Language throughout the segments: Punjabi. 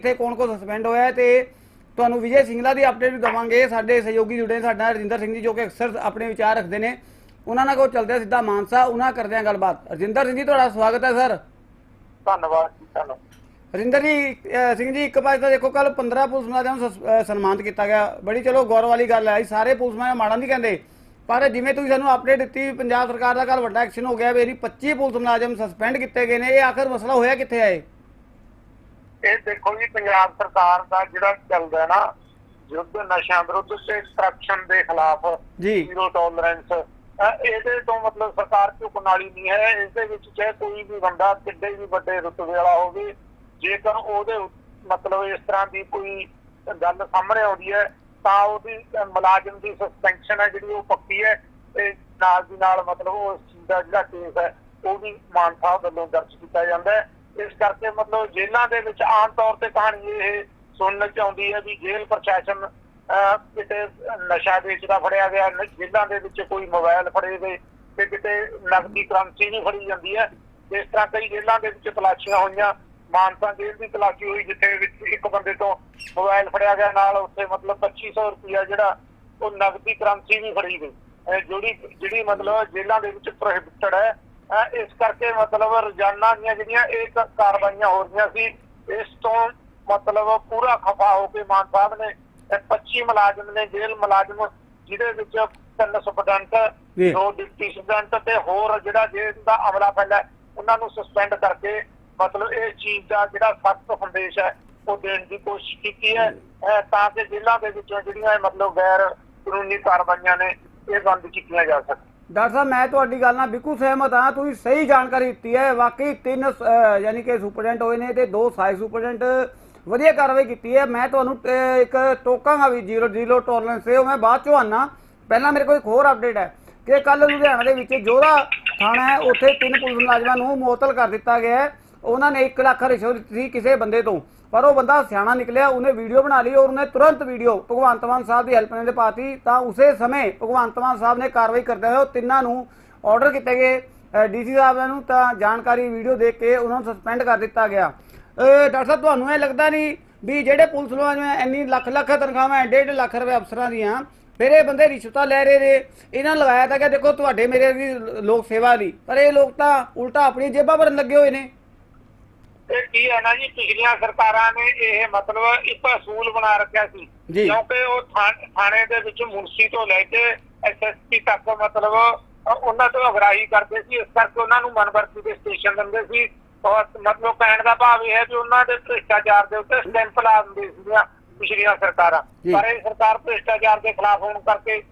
ਇੱਥੇ ਕੌਣ ਕੋ ਸਸਪੈਂਡ ਹੋਇਆ ਹੈ ਤੇ ਤੁਹਾਨੂੰ ਵਿਜੇ ਸਿੰਗਲਾ ਦੀ ਅਪਡੇਟ ਵੀ ਦਵਾਂਗੇ। ਸਾਡੇ ਸਹਿਯੋਗੀ ਜੁੜੇ ਨੇ ਸਾਡੇ ਰਜਿੰਦਰ ਸਿੰਘ ਜੀ ਜੋ ਕਿ ਅਕਸਰ ਆਪਣੇ ਵਿਚਾਰ ਰੱਖਦੇ ਨੇ। ਉਹਨਾਂ ਨਾਲ ਕੋ ਚਲਦੇ ਸਿੱਧਾ ਮਾਨਸਾ ਉਹਨਾਂ ਕਰਦੇ ਆ ਗੱਲਬਾਤ। ਰਜਿੰਦਰ ਸਿੰਘ ਜੀ ਤੁਹਾਡਾ ਸਵਾਗਤ ਹੈ ਸਰ। ਧੰਨਵਾਦ ਜੀ ਤੁਹਾਨੂੰ ਜੀ ਅਹ ਸਿੰਘ ਜੀ ਇੱਕ ਪਾਸੇ ਤਾਂ ਦੇਖੋ ਕੱਲ 15 ਪੁਲਿਸ ਮੁਲਾਜ਼ਮਾਂ ਨੂੰ ਸਸ- ਅਹ ਸਨਮਾਨਿਤ ਕੀਤਾ ਗਿਆ। ਬੜੀ ਚਲੋ ਗੌਰਵ ਵਾਲੀ ਗੱਲ ਹੈ ਸਾਰੇ ਪੁਲਿਸ ਮੁਲਾਜ਼ਮ ਮਾੜਾ ਨਹੀਂ ਕਹਿੰਦੇ। ਪਰ ਜਿਵੇਂ ਤੁਸੀਂ ਸਾਨੂੰ ਅਪਡੇਟ ਦਿੱਤੀ ਪੰਜਾਬ ਸਰਕਾਰ ਦਾ ਕੱਲ ਵੱਡਾ ਐਕਸ਼ਨ ਹੋ ਗਿਆ ਵੀ ਇਹਦੀ 25 ਪੁਲਿਸ ਮੁਲਾਜ਼ਮ ਸਸਪੈਂਡ ਕੀਤੇ ਗਏ ਨੇ। ਇਹ ਆਖਰ ਮਸਲਾ ਹੋਇਆ ਕਿੱਥੇ ਹੈ ਇਹ? ਇਹ ਦੇਖੋ ਜੀ ਪੰਜਾਬ ਸਰਕਾਰ ਦਾ ਜਿਹੜਾ ਚੱਲਦਾ ਨਾ ਯੁੱਧ ਨਸ਼ਾ ਵਿਰੁੱਧ ਤੇ ਕਰਪਸ਼ਨ ਦੇ ਖਿਲਾਫ ਜ਼ੀਰੋ ਟੋਲਰੈਂਸ ਇਹਦੇ ਤੋਂ ਮਤਲਬ ਸਰਕਾਰ ਝੁਕਣ ਵਾਲੀ ਨਹੀਂ ਹੈ? ਇਸ ਦੇ ਵਿੱਚ ਚਾਹੇ ਕੋਈ ਵੀ ਬੰਦਾ ਕਿੱਡੇ ਵੀ ਵੱਡੇ ਰੁਤਬੇ ਵਾਲਾ ਹੋਵੇ ਜੇਕਰ ਉਹਦੇ ਮਤਲਬ ਇਸ ਤਰ੍ਹਾਂ ਦੀ ਕੋਈ ਗੱਲ ਸਾਹਮਣੇ ਆਉਂਦੀ ਹੈ ਤਾਂ ਉਹਦੀ ਮੁਲਾਜ਼ਮ ਦੀ ਸਸਪੈਂਸ਼ਨ ਹੈ ਜਿਹੜੀ ਉਹ ਪੱਕੀ ਹੈ ਤੇ ਨਾਲ ਦੀ ਨਾਲ ਮਤਲਬ ਉਸ ਚੀਜ਼ ਦਾ ਜਿਹੜਾ ਕੇਸ ਹੈ ਉਹ ਵੀ ਮਾਨ ਸਾਹਿਬ ਵੱਲੋਂ ਦਰਜ ਕੀਤਾ ਜਾਂਦਾ ਹੈ। ਇਸ ਕਰਕੇ ਮਤਲਬ ਜੇਲ੍ਹਾਂ ਦੇ ਵਿੱਚ ਆਮ ਤੌਰ ਤੇ ਕਹਾਣੀ ਇਹ ਸੁਣਨ ਚ ਆਉਂਦੀ ਹੈ ਵੀ ਜੇਲ੍ਹ ਪ੍ਰਸ਼ਾਸਨ ਕਿਤੇ ਨਸ਼ਾ ਵੇਚਦਾ ਫੜਿਆ ਗਿਆ, ਨ- ਜੇਲ੍ਹਾਂ ਦੇ ਵਿੱਚ ਕੋਈ ਮੋਬਾਈਲ ਫੜੇ ਗਏ ਤੇ ਕਿਤੇ ਨਕਦੀ ਕਰੰਸੀ ਵੀ ਫੜੀ ਜਾਂਦੀ ਹੈ। ਇਸ ਤਰ੍ਹਾਂ ਕਈ ਜੇਲ੍ਹਾਂ ਦੇ ਵਿੱਚ ਤਲਾਸ਼ੀਆਂ ਹੋਈਆਂ, ਮਾਨਸਾ ਜੇਲ੍ਹ ਦੀ ਤਲਾਸ਼ੀ ਹੋਈ ਜਿੱਥੇ ਵਿੱਚ ਇੱਕ ਬੰਦੇ ਤੋਂ ਮੋਬਾਈਲ ਫੜਿਆ ਗਿਆ, ਨਾਲ ਉੱਥੇ ਮਤਲਬ 2500 ਰੁਪਇਆ ਜਿਹੜਾ ਉਹ ਨਕਦੀ ਕਰੰਸੀ ਵੀ ਫੜੀ ਗਈ। ਜਿਹੜੀ ਜਿਹੜੀ ਮਤਲਬ ਜੇਲ੍ਹਾਂ ਦੇ ਵਿੱਚ ਪ੍ਰੋਹਿਬਿਟਡ ਹੈ ਇਸ ਕਰਕੇ ਮਤਲਬ ਰੋਜ਼ਾਨਾ ਦੀਆਂ ਜਿਹੜੀਆਂ ਇਹ ਕਾਰਵਾਈਆਂ ਹੋ ਰਹੀਆਂ ਸੀ ਇਸ ਤੋਂ ਮਤਲਬ ਪੂਰਾ ਖਫਾ ਹੋ ਕੇ ਮਾਨ ਸਾਹਿਬ ਨੇ ਇਹ 25 ਮੁਲਾਜ਼ਮ ਨੇ ਜੇਲ੍ਹ ਮੁਲਾਜ਼ਮ ਜਿਹਦੇ ਵਿੱਚ ਤਿੰਨ ਸੁਪਰਡੈਂਟ। ਦੋ ਡਿਪਟੀ ਸੁਪਰਡੈਂਟ ਤੇ ਹੋਰ ਜਿਹੜਾ ਜੇਲ੍ਹ ਦਾ ਅਮਲਾ ਫੈਲਾ ਉਹਨਾਂ ਨੂੰ ਸਸਪੈਂਡ ਕਰਕੇ ਮਤਲਬ ਇਹ ਚੀਜ਼ ਦਾ ਜਿਹੜਾ ਸਖਤ ਸੰਦੇਸ਼ ਹੈ ਉਹ ਦੇਣ ਦੀ ਕੋਸ਼ਿਸ਼ ਕੀਤੀ ਹੈ। ਤਾਂ ਕਿ ਜੇਲ੍ਹਾਂ ਦੇ ਵਿੱਚੋਂ ਜਿਹੜੀਆਂ ਮਤਲਬ ਗੈਰ ਕਾਨੂੰਨੀ ਕਾਰਵਾਈਆਂ ਨੇ ਇਹ ਬੰਦ ਕੀਤੀਆਂ ਜਾ ਸਕਣ। ਡਾਕਟਰ ਸਾਹਿਬ ਮੈਂ ਤੁਹਾਡੀ ਗੱਲ ਨਾਲ ਬਿਲਕੁਲ ਸਹਿਮਤ ਹਾਂ। ਤੁਸੀਂ ਸਹੀ ਜਾਣਕਾਰੀ ਦਿੱਤੀ ਹੈ। ਵਾਕਈ ਤਿੰਨ ਅਹ, ਯਾਨੀ ਕਿ ਸੁਪਰਡੈਂਟ ਹੋਏ ਨੇ ਤੇ ਦੋ ਸਾਈ ਸੁਪਰਡੈਂਟ ਵਧੀਆ ਕਾਰਵਾਈ ਕੀਤੀ ਹੈ। ਮੈਂ ਤੁਹਾਨੂੰ ਇੱਕ ਟੋਕਾਂਗਾ ਵੀ ਜ਼ੀਰੋ ਜ਼ੀਰੋ ਟੋਲਰੈਂਸ ਤੇ। ਉਹ ਮੈਂ ਬਾਅਦ ਚੋਂ ਆਨਾ। ਪਹਿਲਾਂ ਮੇਰੇ ਕੋਲ ਇੱਕ ਹੋਰ ਅਪਡੇਟ ਹੈ ਕਿ ਕੱਲ ਲੁਧਿਆਣਾ ਦੇ ਵਿੱਚ ਜੋਧਾ ਥਾਣਾ ਹੈ। ਉੱਥੇ ਤਿੰਨ ਪੁਲਿਸ ਮੁਲਾਜ਼ਮਾਂ ਨੂੰ ਮੁਅੱਤਲ ਕਰ ਦਿੱਤਾ ਗਿਆ ਹੈ। ਉਹਨਾਂ ਨੇ 1 ਲੱਖ ਰਿਸ਼ਵਤ ਦਿੱਤੀ ਸੀ ਕਿਸੇ ਬੰਦੇ ਤੋਂ। ਪਰ ਉਹ ਬੰਦਾ ਸਿਆਣਾ ਨਿਕਲਿਆ, ਉਹਨੇ ਵੀਡੀਓ ਬਣਾ ਲਈ ਔਰ ਉਹਨੇ ਤੁਰੰਤ ਵੀਡੀਓ ਭਗਵੰਤ ਮਾਨ ਸਾਹਿਬ ਦੀ ਹੈਲਪ ਨੇ ਪਾਤੀ। ਤਾਂ ਉਸੇ ਸਮੇਂ ਭਗਵੰਤ ਮਾਨ ਸਾਹਿਬ ਨੇ ਕਾਰਵਾਈ ਕਰਦੇ ਹੋਏ ਉਹ ਤਿੰਨਾਂ ਨੂੰ ਆਰਡਰ ਕੀਤੇ ਗਏ। ਡੀਸੀ ਸਾਹਿਬ ਨੂੰ ਤਾਂ ਜਾਣਕਾਰੀ ਵੀਡੀਓ ਦੇਖ ਕੇ ਉਹਨਾਂ ਨੂੰ ਸਸਪੈਂਡ ਕਰ ਦਿੱਤਾ ਗਿਆ। ਡਾਕਟਰ ਸਾਹਿਬ, ਤੁਹਾਨੂੰ ਇਹ ਲੱਗਦਾ ਨਹੀਂ ਵੀ ਜਿਹੜੇ ਪੁਲਿਸ ਮੁਲਾਜ਼ਮ ਇੰਨੀ ਲੱਖ ਲੱਖ ਤਨਖਾਹਾਂ, ਡੇਢ ਲੱਖ ਰੁਪਏ ਅਫਸਰਾਂ ਦੀਆਂ, ਫਿਰ ਇਹ ਬੰਦੇ ਰਿਸ਼ਵਤਾਂ ਲੈ ਰਹੇ ਨੇ? ਇਹਨਾਂ ਨੂੰ ਲਗਾਇਆ ਤਾਂ ਕਿ ਦੇਖੋ ਤੁਹਾਡੇ ਮੇਰੇ ਦੀ ਲੋਕ ਸੇਵਾ ਲਈ, ਪਰ ਇਹ ਲੋਕ ਤਾਂ ਉਲਟਾ ਆਪਣੀ ਜੇਬਾਂ ਭਰਨ ਲੱਗੇ ਹੋਏ ਨੇ। ਇਹ ਕੀ ਹੈ ਨਾ ਜੀ ਪਿਛਲੀਆਂ ਸਰਕਾਰਾਂ ਨੇ ਇਹ ਮਤਲਬ ਇੱਕ ਅਸੂਲ ਬਣਾ ਰੱਖਿਆ ਸੀ। ਕਿਉਂਕਿ ਉਹ ਥਾਣ- ਦੇ ਵਿੱਚ ਮੁਨਸੀ ਤੋਂ ਲੈ ਕੇ ਐਸਐਸਪੀ ਤੱਕ ਮਤਲਬ ਉਹਨਾਂ ਤੋਂ ਅਗਰਾਹੀ ਕਰਦੇ ਸੀ। ਇਸ ਕਰਕੇ ਉਹਨਾਂ ਨੂੰ ਮਨਵਰਤੀ ਦੇ ਸਟੇਸ਼ਨ ਦਿੰਦੇ ਸੀ। ਔਰ ਮਤਲਬ ਕਹਿਣ ਦਾ ਭਾਵ ਇਹ ਹੈ ਵੀ ਉਹਨਾਂ ਦੇ ਭ੍ਰਿਸ਼ਟਾਚਾਰ ਦੇ ਉੱਤੇ ਸਟੈਂਪ ਲਾ ਦਿੰਦੇ ਸੀਗੀਆਂ ਪਿਛਲੀਆਂ ਸਰਕਾਰਾਂ। ਪਰ ਇਹ ਸਰਕਾਰ ਭ੍ਰਿਸ਼ਟਾਚਾਰ ਦੇ ਖਿਲਾਫ ਹੋਣ ਕਰਕੇ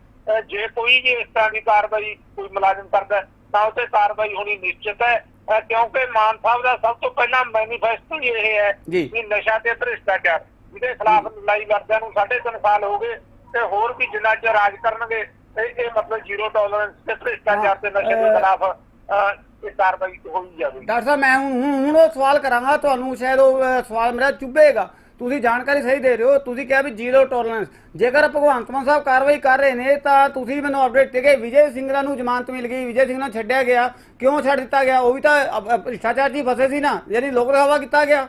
ਜੇ ਕੋਈ ਵੀ ਇਸ ਤਰ੍ਹਾਂ ਦੀ ਕਾਰਵਾਈ ਕੋਈ ਮੁਲਾਜ਼ਮ ਕਰਦਾ ਤਾਂ ਉਹ ਤੇ ਕਾਰਵਾਈ ਹੋਣੀ ਨਿਸ਼ਚਿਤ ਹੈ। ਕਿਉਂਕਿ ਮਾਨ ਸਾਹਿਬ ਦਾ ਸਭ ਤੋਂ ਪਹਿਲਾਂ ਮੈਨੀਫੈਸਟੋ ਹੀ ਇਹ ਹੈ। ਕਿ ਨਸ਼ਾ ਤੇ ਭ੍ਰਿਸ਼ਟਾਚਾਰ। ਜਿਹਦੇ ਖਿਲਾਫ ਲੜਾਈ ਲੜਦਿਆਂ ਨੂੰ 3.5 ਸਾਲ ਹੋ ਗਏ ਤੇ ਹੋਰ ਵੀ ਜਿੰਨਾ ਚਿਰ ਰਾਜ ਕਰਨਗੇ ਤੇ ਇਹ ਮਤਲਬ ਜ਼ੀਰੋ ਟੋਲਰੈਂਸ ਤੇ ਭ੍ਰਿਸ਼ਟਾਚਾਰ ਤੇ ਨਸ਼ੇ ਦੇ ਖਿਲਾਫ ਇਹ ਕਾਰਵਾਈ ਹੋਈ ਜਾਵੇ ਡਾਕਟਰ ਸਾਹਿਬ ਮੈਂ ਹੁਣ ਉਹ ਸਵਾਲ ਕਰਾਂਗਾ ਤੁਹਾਨੂੰ ਸ਼ਾਇਦ ਉਹ ਸਵਾਲ ਮੇਰਾ ਚੁੱਭੇਗਾ। ਤੁਸੀਂ ਜਾਣਕਾਰੀ ਸਹੀ ਦੇ ਰਹੇ ਹੋ ਤੁਸੀਂ ਕਿਹਾ ਵੀ ਜ਼ੀਰੋ ਟੋਲਰੈਂਸ ਜੇਕਰ ਭਗਵੰਤ ਮਾਨ ਸਾਹਿਬ ਕਾਰਵਾਈ ਕਰ ਰਹੇ ਨੇ ਤਾਂ ਤੁਸੀਂ ਮੈਨੂੰ ਅਪਡੇਟ ਦੇ ਕੇ ਵਿਜੇ ਸਿੰਘਲਾ ਨੂੰ ਜ਼ਮਾਨਤ ਮਿਲ ਗਈ ਵਿਜੇ ਸਿੰਘ ਨੂੰ ਛੱਡਿਆ ਗਿਆ। ਕਿਉਂ ਛੱਡ ਦਿੱਤਾ ਗਿਆ? ਉਹ ਵੀ ਤਾਂ ਭ੍ਰਿਸ਼ਟਾਚਾਰ ਹੀ ਫਸੇ ਸੀ ਨਾ ਯਾਨੀ ਲੋਕ ਦਿਖਾਵਾ ਕੀਤਾ ਗਿਆ।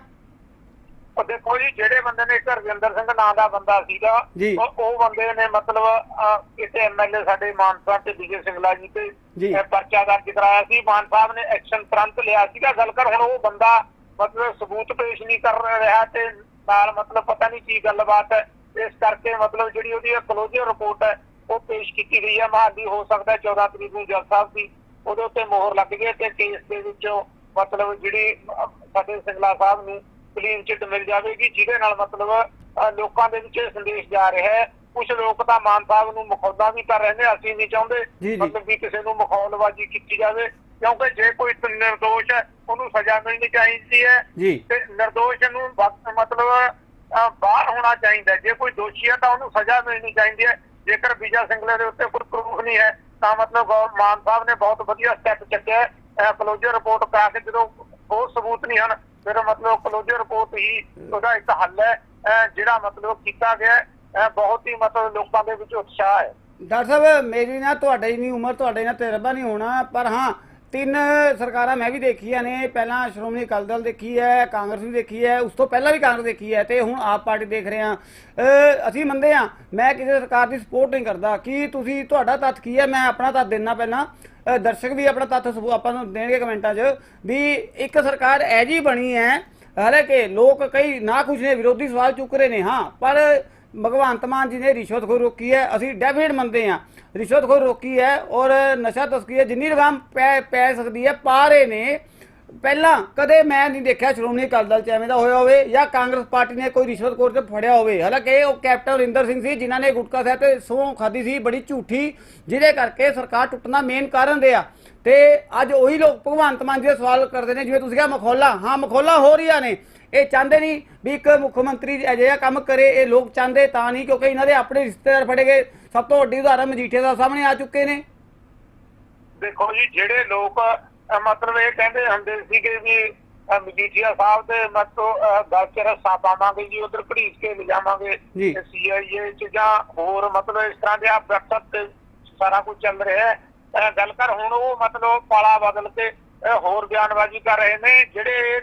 ਉਹ ਦੇਖੋ ਜੀ ਜਿਹੜੇ ਬੰਦੇ ਨੇ ਇੱਕ ਰਵਿੰਦਰ ਸਿੰਘ ਨਾਂ ਦਾ ਬੰਦਾ ਸੀਗਾ। ਉਹ ਬੰਦੇ ਨੇ ਮਤਲਬ ਕਿਸੇ ਐਮਐਲਏ ਸਾਡੇ ਮਾਨ ਸਾਹਿਬ ਤੇ ਵਿਜੇ ਸਿੰਘਲਾ ਜੀ ਤੇ ਪਰਚਾ ਦਰਜ ਕਰਾਇਆ ਸੀ। ਮਾਨ ਸਾਹਿਬ ਨੇ ਐਕਸ਼ਨ ਤੁਰੰਤ ਲਿਆ ਸੀਗਾ ਗੱਲ ਕਰ ਹੁਣ ਉਹ ਬੰਦਾ ਮਤਲਬ ਸਬੂਤ ਪੇਸ਼ ਨਹੀਂ ਕਰ ਰਿਹਾ ਤੇ ਨਾਲ ਮਤਲਬ ਪਤਾ ਨਹੀਂ ਕੀ ਗੱਲਬਾਤ ਹੈ। ਇਸ ਕਰਕੇ ਮਤਲਬ ਜਿਹੜੀ ਉਹਦੀ ਕਲੋਜ਼ਰ ਰਿਪੋਰਟ ਹੈ ਉਹ ਪੇਸ਼ ਕੀਤੀ ਗਈ ਹੈ। ਮਹਾਲੀ ਹੋ ਸਕਦਾ ਹੈ 14 ਤਰੀਕ ਨੂੰ ਜੱਜ ਸਾਹਿਬ ਦੀ। ਉਹਦੇ ਉੱਤੇ ਮੋਹਰ ਲੱਗ ਗਈ ਹੈ ਤੇ ਕੇਸ ਦੇ ਵਿੱਚੋਂ ਮਤਲਬ ਜਿਹੜੀ ਸਾਡੇ ਸਿੰਗਲਾ ਸਾਹਿਬ ਨੂੰ ਕਲੀਨ ਚਿੱਟ ਮਿਲ ਜਾਵੇਗੀ ਜਿਹਦੇ ਨਾਲ ਮਤਲਬ ਲੋਕਾਂ ਦੇ ਵਿੱਚ ਸੰਦੇਸ਼ ਜਾ ਰਿਹਾ ਹੈ। ਕੁਝ ਲੋਕ ਤਾਂ ਮਾਨ ਸਾਹਿਬ ਨੂੰ ਮਖੌਲਾਂ ਵੀ ਕਰ ਰਹੇ ਨੇ ਅਸੀਂ ਨਹੀਂ ਚਾਹੁੰਦੇ। ਮਤਲਬ ਵੀ ਕਿਸੇ ਨੂੰ ਮਖੌਲਬਾਜ਼ੀ ਕੀਤੀ ਜਾਵੇ। ਕਿਉਂਕਿ ਜੇ ਕੋਈ ਨਿਰਦੋਸ਼ ਹੈ ਉਹਨੂੰ ਸਜ਼ਾ ਮਿਲਣੀ ਚਾਹੀਦੀ ਹੈ। ਤੇ ਨਿਰਦੋਸ਼ ਨੂੰ ਮਤਲਬ ਬਾਹਰ ਹੋਣਾ ਚਾਹੀਦਾ। ਜੇ ਕੋਈ ਦੋਸ਼ੀ ਹੈ ਤਾਂ ਉਹਨੂੰ ਸਜ਼ਾ ਮਿਲਣੀ ਚਾਹੀਦੀ ਹੈ। ਜੇਕਰ ਵਿਜਾ ਸਿੰਗਲੇ ਦੇ ਉੱਤੇ ਕੋਈ ਪ੍ਰੂਫ ਨਹੀਂ ਹੈ ਤਾਂ ਮਤਲਬ ਗੌਰ ਮਾਨ ਸਾਹਿਬ ਨੇ ਬਹੁਤ ਵਧੀਆ ਸਟੈਪ ਚੱਕਿਆ ਹੈ। ਕਲੋਜ਼ਰ ਰਿਪੋਰਟ ਕਰਾ ਕੇ ਜਦੋਂ ਉਹ ਸਬੂਤ ਨਹੀਂ ਹਨ ਫਿਰ ਮਤਲਬ ਕਲੋਜ਼ਰ ਰਿਪੋਰਟ ਹੀ ਉਹਦਾ ਇੱਕ ਹੱਲ ਹੈ। ਜਿਹੜਾ ਮਤਲਬ ਕੀਤਾ ਗਿਆ ਬਹੁਤ ਹੀ ਮਤਲਬ ਲੋਕਾਂ ਦੇ ਵਿੱਚ ਉਤਸ਼ਾਹ ਹੈ। ਡਾਕਟਰ ਸਾਹਿਬ ਮੇਰੀ ਨਾ ਤੁਹਾਡੇ ਨਹੀਂ ਉਮਰ ਤੁਹਾਡੇ ਨਾਲ ਤਜਰਬਾ ਨਹੀਂ ਹੋਣਾ ਪਰ ਹਾਂ ਤਿੰਨ ਸਰਕਾਰਾਂ ਮੈਂ ਵੀ ਦੇਖੀਆਂ ਨੇ, ਪਹਿਲਾਂ ਸ਼੍ਰੋਮਣੀ ਅਕਾਲੀ ਦਲ ਦੇਖੀ ਹੈ, ਕਾਂਗਰਸ ਵੀ ਦੇਖੀ ਹੈ, ਉਸ ਤੋਂ ਪਹਿਲਾਂ ਵੀ ਕਾਂਗਰਸ ਦੇਖੀ ਹੈ ਤੇ ਹੁਣ ਆਪ ਪਾਰਟੀ ਦੇਖ ਰਹੇ ਹਾਂ। ਅਸੀਂ ਮੰਨਦੇ ਹਾਂ, ਮੈਂ ਕਿਸੇ ਸਰਕਾਰ ਦੀ ਸਪੋਰਟ ਨਹੀਂ ਕਰਦਾ ਕਿ ਤੁਸੀਂ ਤੁਹਾਡਾ ਤੱਥ ਕੀ ਹੈ, ਮੈਂ ਆਪਣਾ ਤੱਥ ਦੇਣਾ ਪਹਿਲਾਂ। ਦਰਸ਼ਕ ਵੀ ਆਪਣਾ ਤੱਥ ਸਬੂ- ਆਪਾਂ ਨੂੰ ਦੇਣਗੇ ਕਮੈਂਟਾਂ 'ਚ ਵੀ ਇੱਕ ਸਰਕਾਰ ਐ ਜੀ ਬਣੀ ਹੈ, ਹਾਲਾਂਕਿ ਲੋਕ ਕਈ ਨਾ ਕੁਝ ਨੇ, ਵਿਰੋਧੀ ਸਵਾਲ ਚੁੱਕ ਰਹੇ ਨੇ, ਹਾਂ, ਪਰ ਭਗਵੰਤ ਮਾਨ ਜੀ ਨੇ ਰਿਸ਼ਵਤਖੋਰ ਰੋਕੀ ਹੈ, ਅਸੀਂ ਡੈਫੀਨੇਟ ਮੰਨਦੇ ਹਾਂ। ਰਿਸ਼ਵਤਖੋਰ ਰੋਕੀ ਹੈ ਔਰ ਨਸ਼ਾ ਤਸਕਰੀ ਹੈ, ਜਿੰਨੀ ਲਗਾਮ ਪੈ ਪੈ ਸਕਦੀ ਹੈ, ਪਾ ਰਹੇ ਨੇ। ਪਹਿਲਾਂ ਕਦੇ ਮੈਂ ਨਹੀਂ ਦੇਖਿਆ ਸ਼੍ਰੋਮਣੀ ਅਕਾਲੀ ਦਲ ਚ ਐਵੇਂ ਦਾ ਹੋਇਆ ਹੋਵੇ ਜਾਂ ਕਾਂਗਰਸ ਪਾਰਟੀ ਨੇ ਕੋਈ ਰਿਸ਼ਵਤਖੋਰ ਤੇ ਫੜਿਆ ਹੋਵੇ। ਹਾਲਾਂਕਿ ਉਹ ਕੈਪਟਨ ਰਿੰਦਰ ਸਿੰਘ ਸੀ, ਜਿਨ੍ਹਾਂ ਨੇ ਗੁਟਕਾ ਸਾਹਿਬ ਤੇ ਸਹੁੰ ਖਾਦੀ ਸੀ, ਬੜੀ ਝੂਠੀ, ਜਿਹਦੇ ਕਰਕੇ ਸਰਕਾਰ ਟੁੱਟਣਾ ਮੇਨ ਕਾਰਨ ਰਿਹਾ। ਤੇ ਅੱਜ ਉਹੀ ਲੋਕ ਭਗਵੰਤ ਮਾਨ ਜੀ ਦੇ ਸਵਾਲ ਕਰਦੇ ਨੇ, ਜਿਵੇਂ ਤੁਸੀਂ ਕਿਹਾ ਮਖੌਲਾ, ਹਾਂ ਮਖੌਲਾ ਹੋ ਰਹੀਆਂ ਨੇ। ਇਹ ਚਾਹੁੰਦੇ ਨਹੀਂ ਵੀ ਇੱਕ ਮੁੱਖ ਮੰਤਰੀ ਅਜਿਹਾ ਕੰਮ ਕਰੇ ਇਹ ਲੋਕ ਚਾਹੁੰਦੇ ਤਾਂ ਨਹੀਂ ਕਿਉਂਕਿ ਇਹਨਾਂ ਦੇ ਆਪਣੇ ਰਿਸ਼ਤੇਦਾਰ ਫੜੇ ਗਏ। ਸਭ ਤੋਂ ਵੱਡੀ ਉਦਾਹਰਨ ਮਜੀਠੇ ਦਾ ਸਾਹਮਣੇ ਆ ਚੁੱਕੇ ਨੇ। ਦੇਖੋ ਜੀ ਜਿਹੜੇ ਲੋਕ ਮਤਲਬ ਇਹ ਕਹਿੰਦੇ ਹੁੰਦੇ ਸੀਗੇ ਵੀ ਮਜੀਠੀਆ ਸਾਹਿਬ ਦੇ ਮਤਲਬ ਅਹ ਗੱਲ ਚ ਰੱਸਾ ਪਾਵਾਂਗੇ ਜੀ ਉਧਰ ਘੜੀਸ ਕੇ ਲਿਜਾਵਾਂਗੇ। ਸੀਆਈਏ ਚ ਜਾਂ ਹੋਰ ਮਤਲਬ ਇਸ ਤਰ੍ਹਾਂ ਦੇ ਆ ਵਟਸਐਪ ਤੇ ਸਾਰਾ ਕੁਝ ਚੱਲ ਰਿਹਾ ਹੈ। ਗੱਲ ਕਰ ਹੁਣ ਉਹ ਮਤਲਬ ਪਾਲਾ ਬਦਲ ਕੇ ਹੋਰ ਬਿਆਨਬਾਜ਼ੀ ਕਰ ਰਹੇ ਨੇ ਜਿਹੜੇ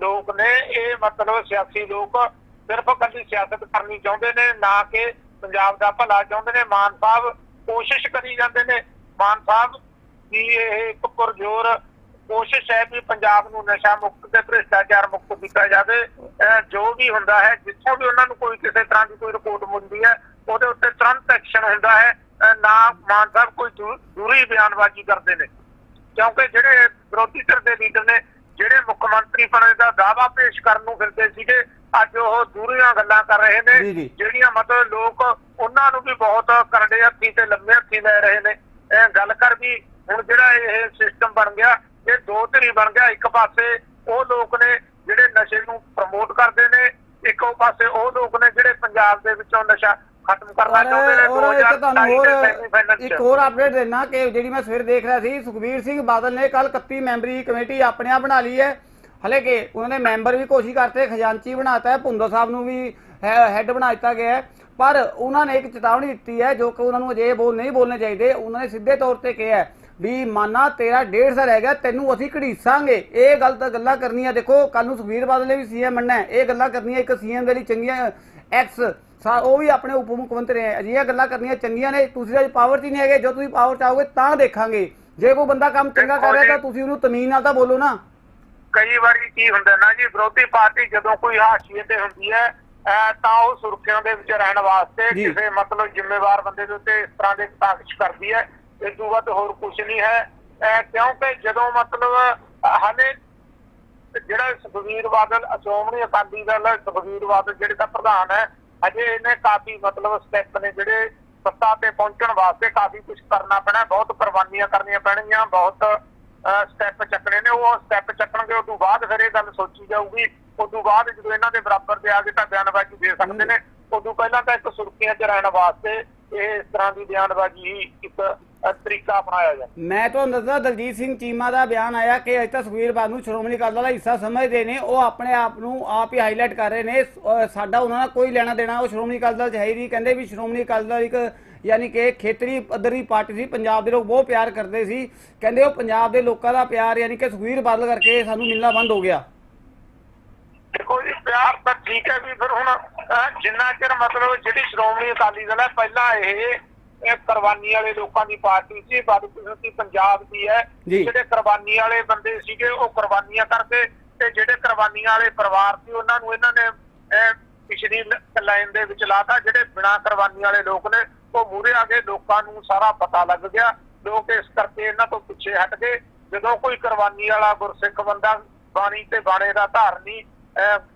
ਲੋਕ ਨੇ, ਇਹ ਮਤਲਬ ਸਿਆਸੀ ਲੋਕ ਸਿਰਫ ਕੱਲੀ ਸਿਆਸਤ ਕਰਨੀ ਚਾਹੁੰਦੇ ਨੇ, ਨਾ ਕਿ ਪੰਜਾਬ ਦਾ ਭਲਾ ਚਾਹੁੰਦੇ ਨੇ। ਮਾਨ ਸਾਹਿਬ ਕੋਸ਼ਿਸ਼ ਕਰੀ ਜਾਂਦੇ ਨੇ। ਮਾਨ ਸਾਹਿਬ ਦੀ ਇਹ ਇੱਕ ਪੁਰਜੋਰ ਕੋਸ਼ਿਸ਼ ਹੈ ਵੀ ਪੰਜਾਬ ਨੂੰ ਨਸ਼ਾ ਮੁਕਤ ਤੇ ਭ੍ਰਿਸ਼ਟਾਚਾਰ ਮੁਕਤ ਕੀਤਾ ਜਾਵੇ? ਜੋ ਵੀ ਹੁੰਦਾ ਹੈ, ਜਿੱਥੋਂ ਵੀ ਉਹਨਾਂ ਨੂੰ ਕੋਈ ਕਿਸੇ ਤਰ੍ਹਾਂ ਦੀ ਕੋਈ ਰਿਪੋਰਟ ਮਿਲਦੀ ਹੈ, ਉਹਦੇ ਉੱਤੇ ਤੁਰੰਤ ਐਕਸ਼ਨ ਹੁੰਦਾ ਹੈ। ਨਾ ਮਾਨ ਸਾਹਿਬ ਕੋਈ ਦੂ- ਦੂਰੀ ਬਿਆਨਬਾਜ਼ੀ ਕਰਦੇ ਨੇ। ਕਿਉਂਕਿ ਜਿਹੜੇ ਵਿਰੋਧੀ ਧਿਰ ਦੇ ਲੀਡਰ ਨੇ ਜਿਹੜੇ ਮੁੱਖ ਮੰਤਰੀ ਬਣੇ ਦਾ ਦਾਅਵਾ ਪੇਸ਼ ਕਰਨ ਨੂੰ ਫਿਰਦੇ ਸੀਗੇ ਅੱਜ ਉਹ ਦੂਰੀਆਂ ਗੱਲਾਂ ਕਰ ਰਹੇ ਨੇ। ਜਿਹੜੀਆਂ ਮਤਲਬ ਲੋਕ ਉਹਨਾਂ ਨੂੰ ਵੀ ਬਹੁਤ ਕਰੜੇ ਹੱਥੀ ਤੇ ਲੰਮੇ ਹੱਥੀ ਲੈ ਰਹੇ ਨੇ ਇਹ ਗੱਲ ਕਰ ਵੀ ਹੁਣ ਜਿਹੜਾ ਇਹ ਸਿਸਟਮ ਬਣ ਗਿਆ ਇਹ ਦੋ ਧਿਰੀ ਬਣ ਗਿਆ ਇੱਕ ਪਾਸੇ ਉਹ ਲੋਕ ਨੇ ਜਿਹੜੇ ਨਸ਼ੇ ਨੂੰ ਪ੍ਰਮੋਟ ਕਰਦੇ ਨੇ ਇੱਕ ਉਹ ਪਾਸੇ ਉਹ ਲੋਕ ਨੇ ਜਿਹੜੇ ਪੰਜਾਬ ਦੇ ਵਿੱਚੋਂ ਨਸ਼ਾ ਖਤਮ ਕਰਨਾ ਚਾਹੁੰਦੇ ਨੇ ਔਰ ਇੱਕ ਤੁਹਾਨੂੰ 2027 ਹੋਰ ਦੇ semi-final 'ਚ। ਇੱਕ ਹੋਰ ਅਪਡੇਟ ਦੇਣਾ ਕਿ ਜਿਹੜੀ ਮੈਂ ਸਵੇਰ ਦੇਖ ਰਿਹਾ ਸੀ ਸੁਖਬੀਰ ਸਿੰਘ ਬਾਦਲ ਨੇ ਕੱਲ 31 ਮੈਂਬਰੀ ਕਮੇਟੀ ਆਪਣੇ ਆਪ ਬਣਾ ਲਈ ਹੈ। ਹਲੇ ਕਿ ਉਹਨਾਂ ਨੇ ਮੈਂਬਰ ਵੀ ਕੋਸ਼ਿਸ਼ ਕਰਤੇ ਖਜ਼ਾਨਚੀ ਬਣਾਤਾ ਹੈ ਭੁੰਦੋ ਸਾਹਿਬ ਨੂੰ ਵੀ ਹੈੱਡ ਬਣਾ ਦਿੱਤਾ ਗਿਆ ਹੈ। ਪਰ ਉਹਨਾਂ ਨੇ ਇੱਕ ਚੇਤਾਵਨੀ ਦਿੱਤੀ ਹੈ ਜੋ ਕਿ ਉਹਨਾਂ ਨੂੰ ਅਜੇ ਬੋਲ ਨਹੀਂ ਬੋਲਣੇ ਚਾਹੀਦੇ। ਉਹਨਾਂ ਨੇ ਸਿੱਧੇ ਤੌਰ ਤੇ ਕਿਹਾ ਹੈ ਵੀ ਮਾਨਾ ਤੇਰਾ ਡੇਢ ਸਾਲ ਰਹਿ ਗਿਆ ਤੈਨੂੰ ਅਸੀਂ ਘੜੀਸਾਂਗੇ। ਇਹ ਗੱਲ ਤਾਂ ਗੱਲਾਂ ਕਰਨੀਆਂ ਦੇਖੋ ਕੱਲ ਨੂੰ ਸੁਖਬੀਰ ਬਾਦਲ ਨੇ ਵੀ ਸੀਐਮ ਬਣਨਾ ਹੈ। ਇਹ ਗੱਲਾਂ ਕਰਨੀਆਂ ਇੱਕ ਸੀਐਮ ਦੇ ਲਈ ਚੰਗੀਆਂ ਐਕਸ ਸਾ ਉਹ ਵੀ ਆਪਣੇ ਉਪ ਮੁੱਖ ਮੰਤਰੀ ਹੈ ਅਜਿਹੀਆਂ ਗੱਲਾਂ ਕਰਨੀਆਂ ਚੰਗੀਆਂ ਨੇ ਤੁਸੀਂ ਤਾਂ ਪਾਵਰ 'ਚ ਨਹੀਂ ਹੈਗੇ ਜੋ ਤੁਸੀਂ ਪਾਵਰ 'ਚ ਆਓਗੇ ਤਾਂ ਦੇਖਾਂਗੇ। ਜੇ ਕੋਈ ਬੰਦਾ ਕੰਮ ਚੰਗਾ ਕਰ ਰਿਹਾ ਤਾਂ ਤੁਸੀਂ ਉਹਨੂੰ ਤਮੀਨ ਨਾਲ ਤਾਂ ਬੋਲੋ ਨਾ। ਕਈ ਵਾਰੀ ਕੀ ਹੁੰਦਾ ਨਾ ਜੀ ਵਿਰੋਧੀ ਪਾਰਟੀ ਜਦੋਂ ਕੋਈ ਹਾਸ਼ੀਏ ਤੇ ਹੁੰਦੀ ਹੈ ਤਾਂ ਉਹ ਸੁਰਖੀਆਂ ਦੇ ਵਿੱਚ ਰਹਿਣ ਵਾਸਤੇ। ਕਿਸੇ ਮਤਲਬ ਜ਼ਿੰਮੇਵਾਰ ਬੰਦੇ ਦੇ ਉੱਤੇ ਇਸ ਤਰ੍ਹਾਂ ਦੇ ਤਾਕਸ਼ ਕਰਦੀ ਹੈ ਇਸ ਤੋਂ ਵੱਧ ਹੋਰ ਕੁਝ ਨਹੀਂ ਹੈ। ਕਿਉਂਕਿ ਜਦੋਂ ਮਤਲਬ ਹਾਲੇ ਜਿਹੜਾ ਸੁਖਬੀਰ ਬਾਦਲ ਸ਼੍ਰੋਮਣੀ ਅਕਾਲੀ ਦਲ ਸੁਖਬੀਰ ਬਾਦਲ ਜਿਹੜੇ ਦਾ ਪ੍ਰਧਾਨ ਹੈ ਅਜੇ ਇਹਨੇ ਕਾਫੀ ਮਤਲਬ ਸਟੈਪ ਨੇ ਜਿਹੜੇ ਸੱਤਾ ਤੇ ਪਹੁੰਚਣ ਵਾਸਤੇ ਕਾਫੀ ਕੁਝ ਕਰਨਾ ਪੈਣਾ ਬਹੁਤ ਕੁਰਬਾਨੀਆਂ ਕਰਨੀਆਂ ਪੈਣਗੀਆਂ ਬਹੁਤ ਸਟੈਪ ਚੱਕਣੇ ਨੇ ਉਹ ਸਟੈਪ ਚੱਕਣਗੇ ਉਸ ਤੋਂ ਬਾਅਦ ਫਿਰ ਇਹ ਗੱਲ ਸੋਚੀ ਜਾਊਗੀ ਉਸ ਤੋਂ ਬਾਅਦ ਜਦੋਂ ਇਹਨਾਂ ਦੇ ਬਰਾਬਰ ਤੇ ਆ ਕੇ ਤਾਂ ਬਿਆਨਬਾਜ਼ੀ ਦੇ ਸਕਦੇ ਨੇ ਉਸ ਤੋਂ ਪਹਿਲਾਂ ਤਾਂ ਇੱਕ ਸੁਰਖੀਆਂ 'ਚ ਰਹਿਣ ਵਾਸਤੇ ਇਹ ਇਸ ਤਰ੍ਹਾਂ ਦੀ ਬਿਆਨਬਾਜ਼ੀ ਇੱਕ ਤਰੀਕਾ ਅਪਣਾਇਆ ਜਾਂਦਾ ਮੈਂ ਤੁਹਾਨੂੰ ਦੱਸਦਾ ਦਲਜੀਤ ਸਿੰਘ ਚੀਮਾ ਦਾ ਬਿਆਨ ਆਇਆ ਕਿ ਅਜੇ ਤਾਂ ਸੁਖਬੀਰ ਬਾਦਲ ਨੂੰ ਸ਼੍ਰੋਮਣੀ ਅਕਾਲੀ ਦਾ ਹਿੱਸਾ ਸਮਝਦੇ ਨੇ ਉਹ ਆਪਣੇ ਆਪ ਨੂੰ ਆਪ ਹੀ ਹਾਈਲਾਈਟ ਕਰ ਰਹੇ ਨੇ। ਸਾਡਾ ਉਹਨਾਂ ਨਾਲ ਕੋਈ ਲੈਣਾ ਦੇਣਾ ਉਹ ਸ਼੍ਰੋਮਣੀ ਅਕਾਲੀ ਦਲ ਚ ਹੈ ਹੀ ਨਹੀਂ। ਕਹਿੰਦੇ ਵੀ ਸ਼੍ਰੋਮਣੀ ਅਕਾਲੀ ਦਲ ਇੱਕ ਯਾਨੀ ਕਿ ਖੇਤਰੀ ਪੱਧਰ ਦੀ ਪਾਰਟੀ ਸੀ ਪੰਜਾਬ ਦੇ ਲੋਕ ਬਹੁਤ ਪਿਆਰ ਕਰਦੇ ਸੀ। ਕਹਿੰਦੇ ਉਹ ਪੰਜਾਬ ਦੇ ਲੋਕਾਂ ਦਾ ਪਿਆਰ ਯਾਨੀ ਕਿ ਸੁਖਬੀਰ ਬਾਦਲ ਕਰਕੇ ਸਾਨੂੰ ਮਿਲਣਾ ਬੰਦ ਹੋ ਗਿਆ। ਦੇਖੋ ਜੀ ਪਿਆਰ ਤਾਂ ਠੀਕ ਹੈ ਵੀ ਫਿਰ ਹੁਣ ਜਿੰਨਾ ਚਿਰ ਮਤਲਬ ਜਿਹੜੀ ਸ਼੍ਰੋਮਣੀ ਅਕਾਲੀ ਦਲ ਹੈ ਪਹਿਲਾਂ ਇਹ ਇਹ ਕੁਰਬਾਨੀ ਵਾਲੇ ਲੋਕਾਂ ਦੀ ਪਾਰਟੀ ਸੀ ਬਦਕਿਸਮਤੀ ਪੰਜਾਬ ਦੀ ਹੈ। ਜਿਹੜੇ ਕੁਰਬਾਨੀ ਵਾਲੇ ਬੰਦੇ ਸੀਗੇ ਉਹ ਕੁਰਬਾਨੀਆਂ ਕਰਦੇ ਤੇ ਜਿਹੜੇ ਕੁਰਬਾਨੀਆਂ ਵਾਲੇ ਪਰਿਵਾਰ ਸੀ ਉਹਨਾਂ ਨੂੰ ਇਹਨਾਂ ਨੇ ਪਿਛਲੀ ਲਾਈਨ ਦੇ ਵਿੱਚ ਲਾਤਾ। ਜਿਹੜੇ ਬਿਨਾਂ ਕੁਰਬਾਨੀ ਵਾਲੇ ਲੋਕ ਨੇ ਉਹ ਮੂਹਰੇ ਆ ਗਏ ਲੋਕਾਂ ਨੂੰ ਸਾਰਾ ਪਤਾ ਲੱਗ ਗਿਆ। ਲੋਕ ਇਸ ਕਰਕੇ ਇਹਨਾਂ ਤੋਂ ਪਿੱਛੇ ਹਟ ਗਏ। ਜਦੋਂ ਕੋਈ ਕੁਰਬਾਨੀ ਵਾਲਾ ਗੁਰਸਿੱਖ ਬੰਦਾ ਬਾਣੀ ਤੇ ਬਾਣੇ ਦਾ ਧਾਰਨੀ